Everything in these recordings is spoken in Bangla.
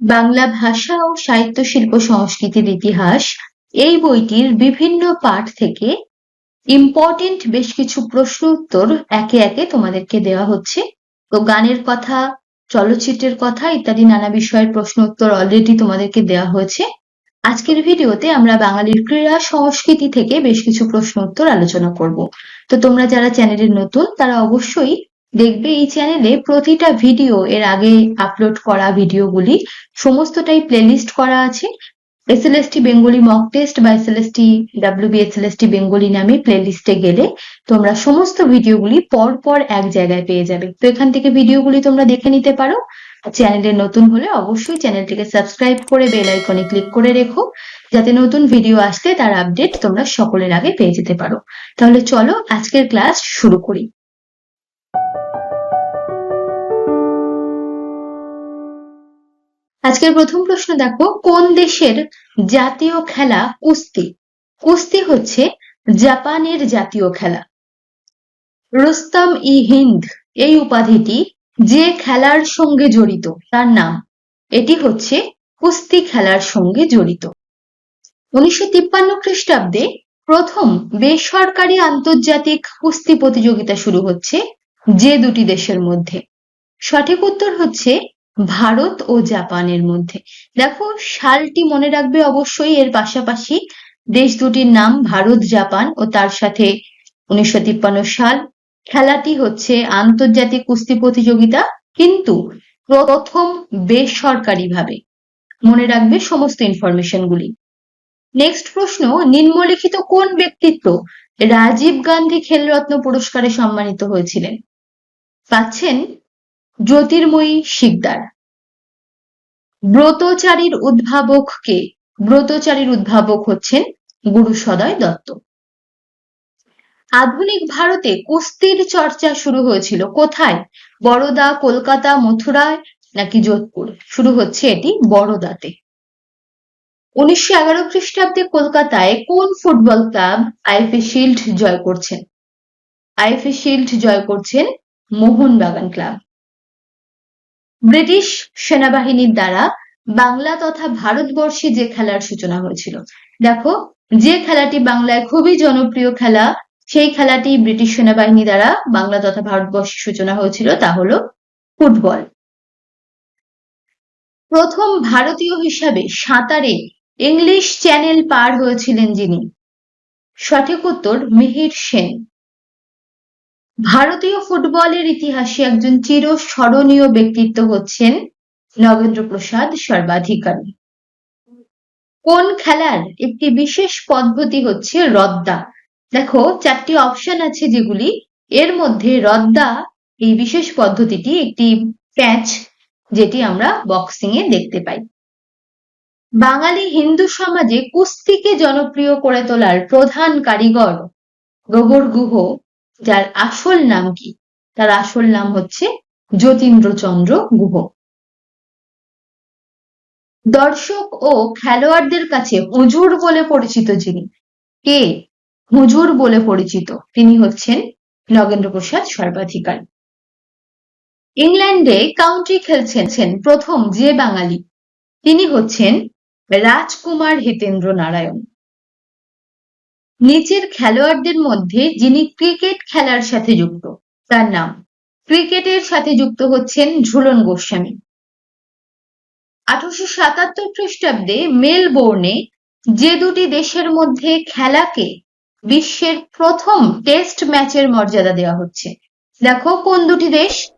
বাংলা ভাষা ও সাহিত্য শিল্প সংস্কৃতির ইতিহাস, এই বইটির বিভিন্ন পাঠ থেকে ইম্পর্টেন্ট বেশ কিছু প্রশ্ন উত্তর একে একে তোমাদেরকে দেওয়া হচ্ছে। তো গানের কথা, চলচ্চিত্রের কথা ইত্যাদি নানা বিষয়ের প্রশ্ন উত্তর অলরেডি তোমাদেরকে দেওয়া হয়েছে। আজকের ভিডিওতে আমরা বাঙালির ক্রীড়া সংস্কৃতি থেকে বেশ কিছু প্রশ্ন উত্তর আলোচনা করব। তো তোমরা যারা চ্যানেলের নতুন, তারা অবশ্যই দেখবে এই চ্যানেলে প্রতিটা ভিডিও এর আগে আপলোড করা ভিডিওগুলি সমস্তটাই প্লেলিস্ট করা আছে। এসএলএসটি বেঙ্গলি মক টেস্ট বা এসএলএসটি ডাব্লিউবি এসএলএসটি বেঙ্গলি নামে প্লেলিস্টে গেলে তোমরা সমস্ত ভিডিওগুলি পর পর এক জায়গায় পেয়ে যাবে। তো এখান থেকে ভিডিওগুলি তোমরা দেখে নিতে পারো। চ্যানেলে নতুন হলে অবশ্যই চ্যানেলটিকে সাবস্ক্রাইব করে বেল আইকনে ক্লিক করে রেখো। যাতে নতুন ভিডিও আসলে তার আপডেট তোমরা সকলের আগে পেয়ে যেতে পারো। তাহলে চলো আজকের ক্লাস শুরু করি। আজকের প্রথম প্রশ্ন দেখো, কোন দেশের জাতীয় খেলা কুস্তি? কুস্তি হচ্ছে জাপানের জাতীয় খেলা। রুস্তম ই হিন্দ এই উপাধিটি যে খেলার সঙ্গে জড়িত, তার নাম। এটি হচ্ছে কুস্তি খেলার সঙ্গে জড়িত। উনিশশো তিপ্পান্ন খ্রিস্টাব্দে প্রথম বেসরকারি আন্তর্জাতিক কুস্তি প্রতিযোগিতা শুরু হচ্ছে যে দুটি দেশের মধ্যে। সঠিক উত্তর হচ্ছে ভারত ও জাপানের মধ্যে। দেখো, সালটি মনে রাখবে অবশ্যই, এর পাশাপাশি দেশ দুটির নাম ভারত, জাপান ও তার সাথে উনিশশো তিপ্পান্ন সাল খেলাটি হচ্ছে আন্তর্জাতিক কুস্তি প্রতিযোগিতা, কিন্তু প্রথম বেসরকারিভাবে। মনে রাখবে সমস্ত ইনফরমেশন গুলি। নেক্সট প্রশ্ন, নিম্নলিখিত কোন ব্যক্তিত্ব রাজীব গান্ধী খেলরত্ন পুরস্কারে সম্মানিত হয়েছিলেন? পাচ্ছেন জ্যোতির্ময়ী শিকদার। ব্রতচারীর উদ্ভাবক কে? ব্রতচারীর উদ্ভাবক হচ্ছেন গুরু সদয় দত্ত। আধুনিক ভারতে কুস্তির চর্চা শুরু হয়েছিল কোথায়? বড়দা কলকাতা, মথুরায় নাকি যোধপুর? শুরু হচ্ছে এটি বড়দাতে উনিশশো এগারো খ্রিস্টাব্দে কলকাতায় কোন ফুটবল ক্লাব আইএফএ শিল্ড জয় করছেন? আইএফএ শিল্ড জয় করছেন মোহনবাগান ক্লাব। ব্রিটিশ সেনাবাহিনীর দ্বারা বাংলা তথা ভারতবর্ষে যে খেলার সূচনা হয়েছিল। দেখো, যে খেলাটি বাংলায় খুবই জনপ্রিয় খেলা, সেই খেলাটি ব্রিটিশ সেনাবাহিনী দ্বারা বাংলা তথা ভারতবর্ষে সূচনা হয়েছিল, তা হলো ফুটবল। প্রথম ভারতীয় হিসাবে সাঁতারে ইংলিশ চ্যানেল পার হয়েছিলেন যিনি। সঠিক উত্তর মিহির সেন। ভারতীয় ফুটবলের ইতিহাসে একজন চিরস্মরণীয় ব্যক্তিত্ব হচ্ছেন নগেন্দ্র প্রসাদ সর্বাধিকারী। কোন খেলার একটি বিশেষ পদ্ধতি হচ্ছে রদ্দা? দেখো, চারটি অপশন আছে যেগুলি। এর মধ্যে রদ্দা এই বিশেষ পদ্ধতিটি একটি প্যাচ যেটি আমরা বক্সিং এ দেখতে পাই। বাঙালি হিন্দু সমাজে কুস্তিকে জনপ্রিয় করে তোলার প্রধান কারিগর গোবর গুহ যার আসল নাম কি? তার আসল নাম হচ্ছে যতীন্দ্রচন্দ্র গুহ। দর্শক ও খেলোয়াড়দের কাছে হুজুর বলে পরিচিত যিনি, কে? হুজুর বলে পরিচিত তিনি হচ্ছেন নগেন্দ্র প্রসাদ সর্বাধিকারী। ইংল্যান্ডে কাউন্টি খেলছেন প্রথম যে বাঙালি, তিনি হচ্ছেন রাজকুমার হিতেন্দ্র নারায়ণ নিচের খেলোয়াড়দের মধ্যে যিনি ক্রিকেট খেলার সাথে যুক্ত, তার নাম। ক্রিকেটের সাথে যুক্ত হচ্ছেন ঝুলন গোস্বামী। আঠারোশো সাতাত্তর খ্রিস্টাব্দে মেলবোর্নে যে দুটি দেশের মধ্যে খেলাকে বিশ্বের প্রথম টেস্ট ম্যাচের মর্যাদা দেওয়া হচ্ছে। দেখো কোন দুটি দেশ?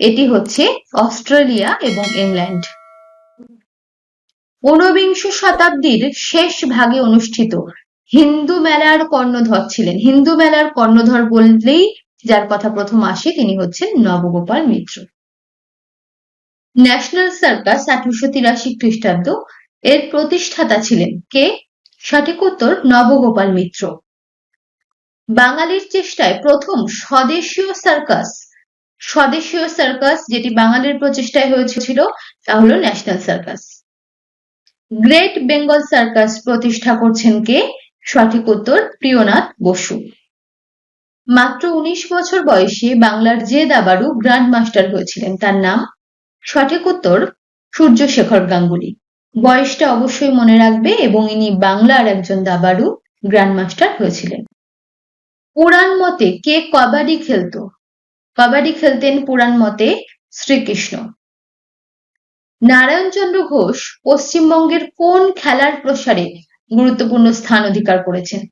এটি হচ্ছে অস্ট্রেলিয়া এবং ইংল্যান্ড। ঊনবিংশ শতাব্দীর শেষ ভাগে অনুষ্ঠিত হিন্দু মেলার কর্ণধর ছিলেন। হিন্দু মেলার কর্ণধর বললেই যার কথা প্রথম আসে তিনি হচ্ছেন নবগোপাল মিত্র। ন্যাশনাল সার্কাস আঠারোশো তিরাশি খ্রিস্টাব্দ এর প্রতিষ্ঠাতা ছিলেন কে? সঠিক উত্তর নবগোপাল মিত্র। বাঙালির চেষ্টায় প্রথম স্বদেশীয় সার্কাস স্বদেশীয় সার্কাস যেটি বাঙালির প্রচেষ্টায় হয়েছিল তা হলো national circus. Great Bengal circus প্রতিষ্ঠা করছেন কে? সঠিক উত্তর প্রিয়নাথ বসু। মাত্র উনিশ বছর বয়সে বাংলার যে দাবাড়ু গ্র্যান্ড মাস্টার হয়েছিলেন। তার নাম? সঠিক উত্তর সূর্যশেখর গাঙ্গুলি। বয়সটা অবশ্যই মনে রাখবে এবং ইনি বাংলার একজন দাবাড়ু গ্র্যান্ডমাস্টার হয়েছিলেন। পুরাণ মতে কে কবাডি খেলতো? কবাডি খেলতেন পুরাণ মতে শ্রীকৃষ্ণ। নারায়ণচন্দ্র ঘোষ পশ্চিমবঙ্গের কোন খেলার প্রসারে গুরুত্বপূর্ণ স্থান অধিকার করেছেন।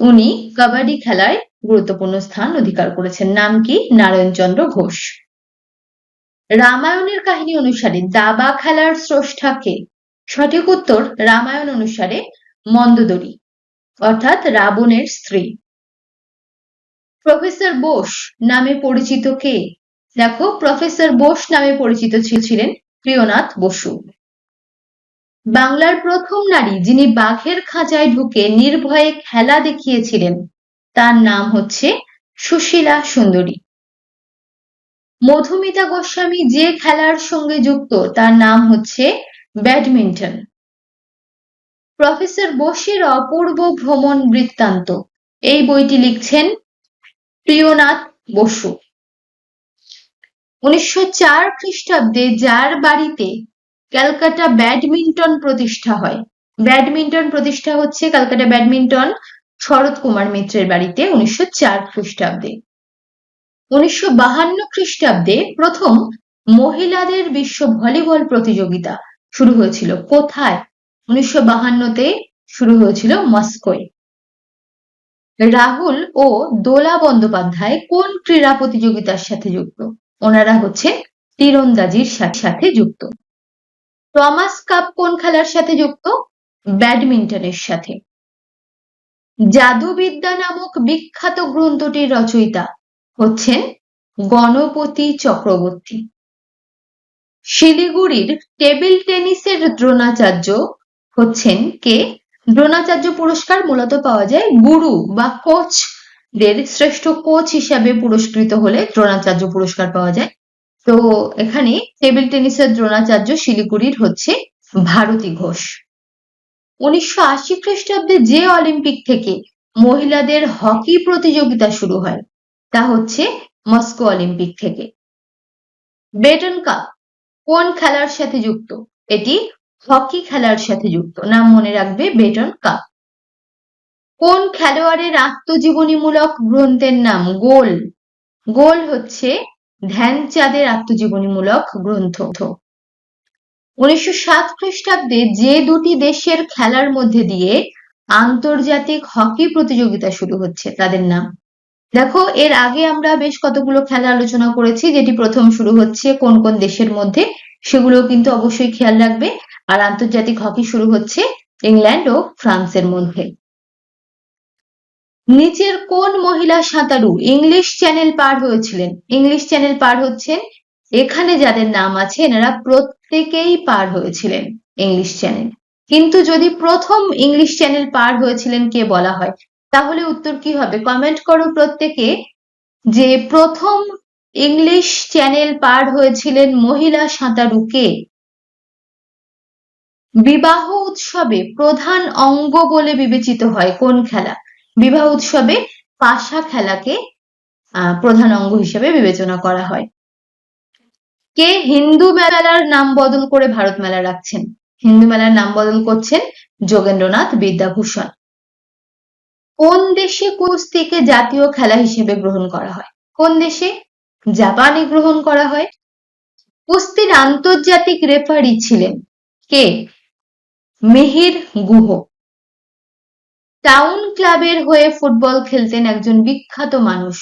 উনি কাবাডি খেলায় গুরুত্বপূর্ণ স্থান অধিকার করেছেন। নাম কি? নারায়ণচন্দ্র ঘোষ। রামায়ণের কাহিনী অনুসারে দাবা খেলার স্রষ্টা কে সঠিক উত্তর রামায়ণ অনুসারে মন্দোদরী, অর্থাৎ রাবণের স্ত্রী। প্রফেসর বোস নামে পরিচিত কে? দেখো, প্রফেসর বোস নামে পরিচিত ছিলেন প্রিয়নাথ বসু। বাংলার প্রথম নারী যিনি বাঘের খাঁচায় ঢুকে নির্ভয়ে খেলা দেখিয়েছিলেন, তার নাম হচ্ছে সুশীলা সুন্দরী। মধুমিতা গোস্বামী যে খেলার সঙ্গে যুক্ত, তার নাম হচ্ছে ব্যাডমিন্টন। প্রফেসর বোসের অপূর্ব ভ্রমণ বৃত্তান্ত, এই বইটি লিখছেন প্রিয়নাথ বসু। উনিশশো চার খ্রিস্টাব্দে যার বাড়িতে ক্যালকাটা ব্যাডমিন্টন প্রতিষ্ঠা হয়। ব্যাডমিন্টন প্রতিষ্ঠা হচ্ছে ক্যালকাটা ব্যাডমিন্টন শরৎ কুমার মিত্রের বাড়িতে উনিশশো চার খ্রিস্টাব্দে। উনিশশো বাহান্ন খ্রিস্টাব্দে প্রথম মহিলাদের বিশ্ব ভলিবল প্রতিযোগিতা শুরু হয়েছিল কোথায়? উনিশশো বাহান্নতে শুরু হয়েছিল মস্কোয়। রাহুল ও দোলা বন্দ্যোপাধ্যায় কোন ক্রীড়া প্রতিযোগিতার সাথে যুক্ত? ওনারা হচ্ছে তীরন্দাজির সাথে যুক্ত। টমাস কাপ কোন খেলার সাথে যুক্ত? ব্যাডমিন্টনের সাথে। জাদুবিদ্যা নামক বিখ্যাত গ্রন্থটির রচয়িতা হচ্ছেন গণপতি চক্রবর্তী। শিলিগুড়ির টেবিল টেনিসের দ্রোণাচার্য হচ্ছেন কে? দ্রোণাচার্য পুরস্কার মূলত পাওয়া যায় গুরু বা কোচ দের শ্রেষ্ঠ কোচ হিসাবে পুরস্কৃত হলে দ্রোণাচার্য পুরস্কার পাওয়া যায় তো এখানে টেবিল টেনিসের দ্রোণাচার্য শিলিগুড়ির হচ্ছে ভারতী ঘোষ। উনিশশো আশি খ্রিস্টাব্দে যে অলিম্পিক থেকে মহিলাদের হকি প্রতিযোগিতা শুরু হয়, তা হচ্ছে মস্কো অলিম্পিক থেকে। বেটন কাপ কোন খেলার সাথে যুক্ত? এটি হকি খেলার সাথে যুক্ত। নাম মনে রাখবে বেটন কাপ। কোন খেলোয়াড়ের আত্মজীবনীমূলক গ্রন্থের নাম গোল? গোল হচ্ছে ধ্যানচাঁদের আত্মজীবনীমূলক গ্রন্থ। উনিশশো সাত খ্রিস্টাব্দে যে দুটি দেশের খেলার মধ্যে দিয়ে আন্তর্জাতিক হকি প্রতিযোগিতা শুরু হচ্ছে, তাদের নাম। দেখো, এর আগে আমরা বেশ কতগুলো খেলা আলোচনা করেছি, যেটি প্রথম শুরু হচ্ছে কোন কোন দেশের মধ্যে সেগুলো কিন্তু অবশ্যই খেয়াল রাখবে। আর আন্তর্জাতিক হকি শুরু হচ্ছে ইংল্যান্ড ও ফ্রান্সের মধ্যে। নিচের কোন মহিলা সাঁতারু? ইংলিশ চ্যানেল পার হয়েছিলেন। ইংলিশ চ্যানেল পার হচ্ছেন। এখানে যাদের নাম আছে, এনারা প্রত্যেকেই পার হয়েছিলেন ইংলিশ চ্যানেল কিন্তু যদি প্রথম ইংলিশ চ্যানেল পার হয়েছিলেন কে বলা হয়? তাহলে উত্তর কি হবে? কমেন্ট করো প্রত্যেকে যে প্রথম ইংলিশ চ্যানেল পার হয়েছিলেন মহিলা সাঁতারু কে? বিবাহ উৎসবে প্রধান অঙ্গ বলে বিবেচিত হয় কোন খেলা? বিবাহ উৎসবে পাশা খেলাকে প্রধান অঙ্গ হিসেবে বিবেচনা করা হয়। কে হিন্দু মেলার নাম বদল করে ভারত মেলা রাখছেন? হিন্দু মেলার নাম বদল করছেন যোগেন্দ্রনাথ বিদ্যাভূষণ। কোন দেশে কুস্তিকে জাতীয় খেলা হিসেবে গ্রহণ করা হয়? কোন দেশে? জাপানে গ্রহণ করা হয়। কুস্তির আন্তর্জাতিক রেফারি ছিলেন কে? মিহির গুহ। টাউন ক্লাবের হয়ে ফুটবল খেলতেন একজন বিখ্যাত মানুষ।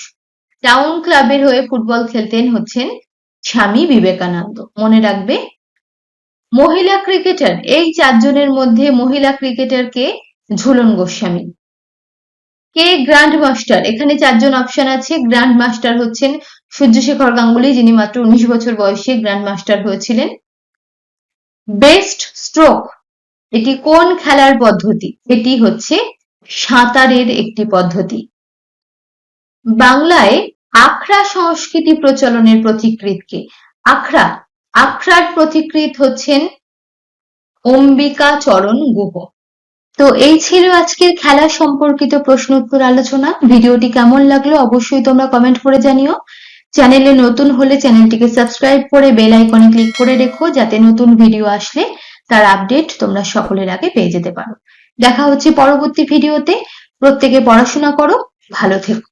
টাউন ক্লাবের হয়ে ফুটবল খেলতেন হচ্ছেন স্বামী বিবেকানন্দ। মনে রাখবে, মহিলা ক্রিকেটার এই চারজনের মধ্যে মহিলা ক্রিকেটার কে ঝুলন গোস্বামী। কে? গ্র্যান্ড মাস্টার এখানে চারজন অপশন আছে। গ্র্যান্ড মাস্টার হচ্ছেন সূর্যশেখর গাঙ্গুলি, যিনি মাত্র উনিশ বছর বয়সে গ্র্যান্ড মাস্টার হয়েছিলেন। বেস্ট স্ট্রোক এটি কোন খেলার পদ্ধতি? এটি হচ্ছে সাঁতারের একটি পদ্ধতি। বাংলায় আখড়া সংস্কৃতি প্রচলনের প্রতিকৃত কে আখড়া, আখড়ার প্রতিকৃত হচ্ছেন অম্বিকা চরণ গুহ। তো এই ছিল আজকের খেলা সম্পর্কিত প্রশ্ন উত্তর আলোচনা। ভিডিওটি কেমন লাগল অবশ্যই তোমরা কমেন্ট করে জানিও। চ্যানেলে নতুন হলে চ্যানেলটিকে সাবস্ক্রাইব করে বেল আইকনে ক্লিক করে রেখো যাতে নতুন ভিডিও আসলে তার আপডেট তোমরা সকলের আগে পেয়ে যেতে পারো। দেখা হচ্ছে পরবর্তী ভিডিওতে। প্রত্যেকে পড়াশোনা করো ভালো থেকো।